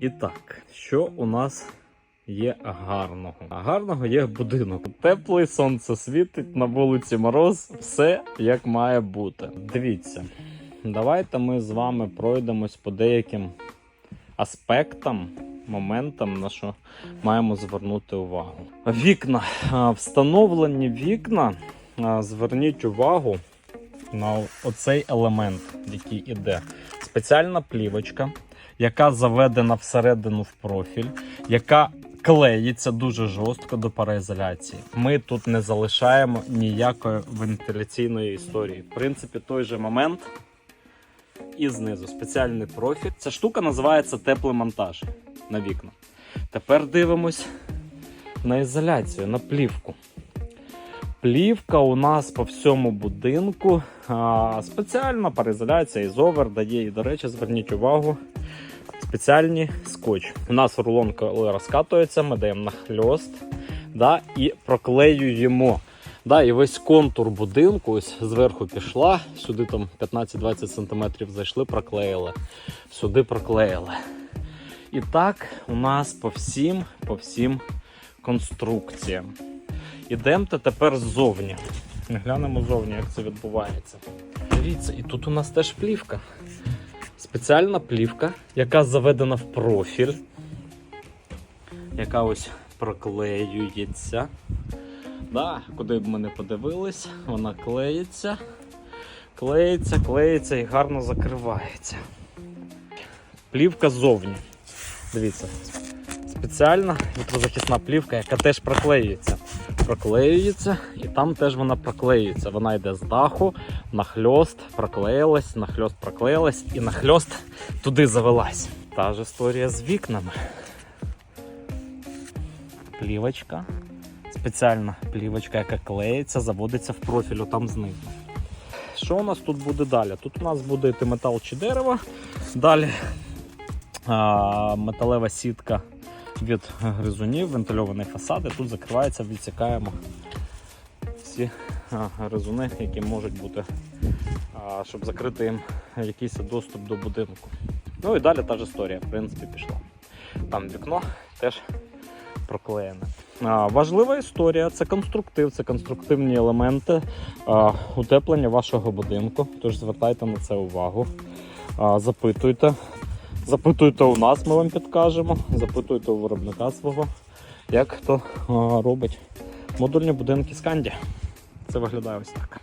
І так, що у нас є гарного? А гарного є будинок. Теплий сонце світить, на вулиці мороз, все як має бути. Дивіться, давайте ми з вами пройдемось по деяким аспектам, моментам, на що маємо звернути увагу. Вікна. Встановлені вікна. Зверніть увагу на оцей елемент, який іде. Спеціальна плівочка, яка заведена всередину в профіль, яка клеїться дуже жорстко до пароізоляції. Ми тут не залишаємо ніякої вентиляційної історії. В принципі, той же момент. І знизу спеціальний профіль. Ця штука називається теплий монтаж на вікна. Тепер дивимось на ізоляцію, на плівку. Плівка у нас по всьому будинку. А, спеціальна пароізоляція ізовер дає. І, до речі, зверніть увагу. Спеціальні скотч. У нас рулон, коли розкатується, ми даємо нахльост да, і проклеюємо. Да, і весь контур будинку ось зверху пішла, сюди там 15-20 см зайшли, проклеїли, сюди проклеїли. І так у нас по всім, по всім конструкціям. Ідемте тепер ззовні. Глянемо ззовні, як це відбувається. Дивіться, і тут у нас теж плівка. Спеціальна плівка, яка заведена в профіль, яка ось проклеюється. Да, куди б ми не подивились, вона клеїться, клеїться, клеїться і гарно закривається. Плівка ззовні. Дивіться, спеціальна вітрозахисна плівка, яка теж проклеюється. Проклеюється, і там теж вона проклеюється. Вона йде з даху, нахльост, проклеїлась, нахльост проклеїлась і нахльост туди завелась. Та ж історія з вікнами. Плівочка. Спеціальна плівочка, яка клеїться, заводиться в профіль там знизу. Що у нас тут буде далі? Тут у нас буде йти метал чи дерево. Далі а, металева сітка від гризунів, вентильовані фасади. Тут закривається, відсікаємо всі гризуни, які можуть бути, щоб закрити їм якийсь доступ до будинку. Ну і далі та ж історія, в принципі, пішла. Там вікно теж проклеєне. Важлива історія це конструктив, це конструктивні елементи утеплення вашого будинку. Тож звертайте на це увагу. Запитуйте. Запитуйте у нас, ми вам підкажемо. Запитуйте у виробника свого, як хто робить модульні будинки з канді. Це виглядає ось так.